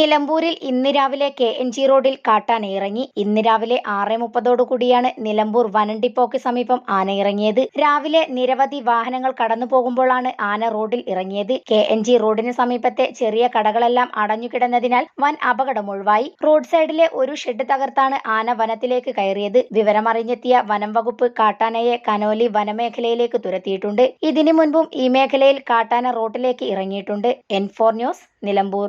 നിലമ്പൂരിൽ ഇന്ന് രാവിലെ കെ എൻ ജി റോഡിൽ കാട്ടാന ഇറങ്ങി. ഇന്ന് രാവിലെ ആറ് മുപ്പതോടുകൂടിയാണ് നിലമ്പൂർ വനണ്ടിപ്പോക്ക് സമീപം ആന ഇറങ്ങിയത്. രാവിലെ നിരവധി വാഹനങ്ങൾ കടന്നു പോകുമ്പോഴാണ് ആന റോഡിൽ ഇറങ്ങിയത്. കെ എൻ ജി റോഡിന് സമീപത്തെ ചെറിയ കടകളെല്ലാം അടഞ്ഞുകിടന്നതിനാൽ വൻ അപകടം ഒഴിവായി. റോഡ് സൈഡിലെ ഒരു ഷെഡ് തകർത്താണ് ആന വനത്തിലേക്ക് കയറിയത്. വിവരമറിഞ്ഞെത്തിയ വനം വകുപ്പ് കാട്ടാനയെ കനോലി വനമേഖലയിലേക്ക് തുരത്തിയിട്ടുണ്ട്. ഇതിനു മുൻപും ഈ മേഖലയിൽ കാട്ടാന റോഡിലേക്ക് ഇറങ്ങിയിട്ടുണ്ട്. N four news Nilambur.